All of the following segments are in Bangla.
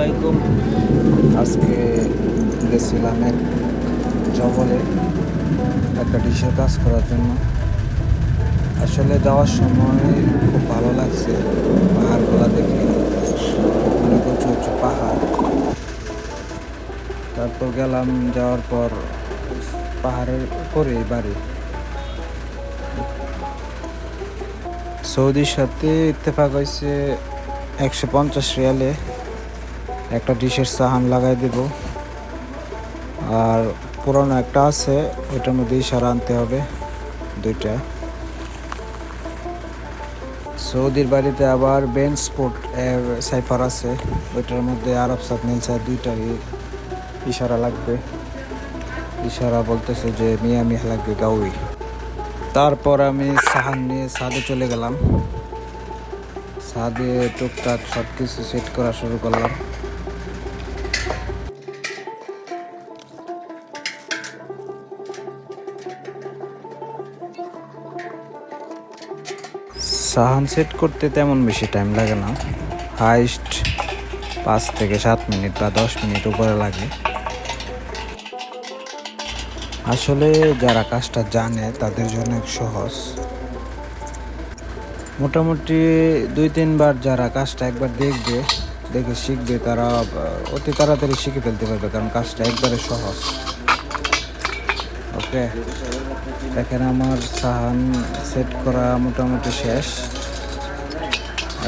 আলাইকুম। আজকে গেছিলাম এক জঙ্গলে একটা ডিশের কাজ করার জন্য। আসলে যাওয়ার সময় খুব ভালো লাগছে পাহাড়গুলো দেখে। অনেক উঁচু উঁচু পাহাড়। তারপর গেলাম, যাওয়ার পর পাহাড়ের উপরে বাড়ি। সৌদির সাথে ইত্তেফাক হয়েছে একশো পঞ্চাশ রিয়ালে। একটা ডিশের সাহান লাগাই দেব। আর পুরনো একটা আছে, ওইটার মধ্যে ইশারা আনতে হবে দুইটা। সৌদির বাড়িতে আবার বেন স্পোর্ট সাইফার আছে, ওইটার মধ্যে আরব সাত নীলসা দুইটারই ইশারা লাগবে। ইশারা বলতেছে যে মিয়া মিয়া লাগবে গাউই। তারপর আমি সাহান নিয়ে ছাদে চলে গেলাম। ছাদে টুকটাক সব কিছু সেট করা শুরু করলাম। সাহান সেট করতে তেমন বেশি টাইম লাগে না। হাইস্ট পাঁচ থেকে সাত মিনিট বা দশ মিনিট উপরে লাগে। আসলে যারা কাজটা জানে, তাদের জন্য সহজ। মোটামুটি দুই, তিনবার যারা কাজটা একবার দেখবে, দেখে শিখবে, তারা, অতি তাড়াতাড়ি শিখে ফেলতে পারবে, কারণ কাজটা একবারে সহজ। ওকে, দেখেন আমার সাহান সেট করা মোটামুটি শেষ।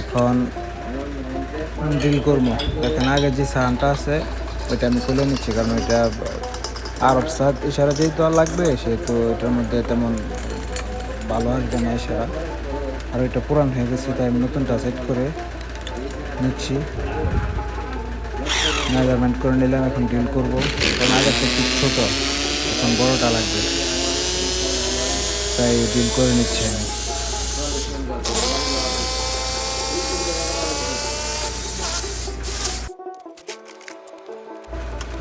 এখন ড্রিল করব। দেখেন আগে যে সাহানটা আছে, ওইটা আমি তুলে নিচ্ছি, কারণ ওইটা আরব সাদ ইশারা যেহেতু আর লাগবে, সেহেতু এটার মধ্যে তেমন ভালো আসবে না ইশারা। আর ওইটা পুরান হয়ে গেছে, তাই আমি নতুনটা সেট করে নিচ্ছি। মেজারমেন্ট করে নিলাম, এখন ডিল করব। কারণ আগেরটা খুব ছোটো। এখন বড়টা লাগবে। তাই ডিল করে নিচ্ছি আমি।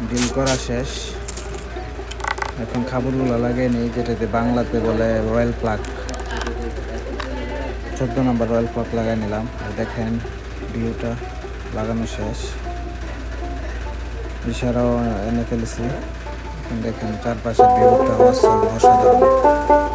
ডিল করা শেষ। এখন খাবারগুলো লাগিয়ে নিই, যেটাতে বাংলাতে বলে রয়্যাল প্লাগ চোদ্দ নম্বর রয়্যাল প্লাগ লাগাই নিলাম। আর দেখেন, ভিউটা লাগানো শেষ। ইশারাও এনে ফেলেছি। দেখেন চারপাশের ভিউটা অসাধারণ।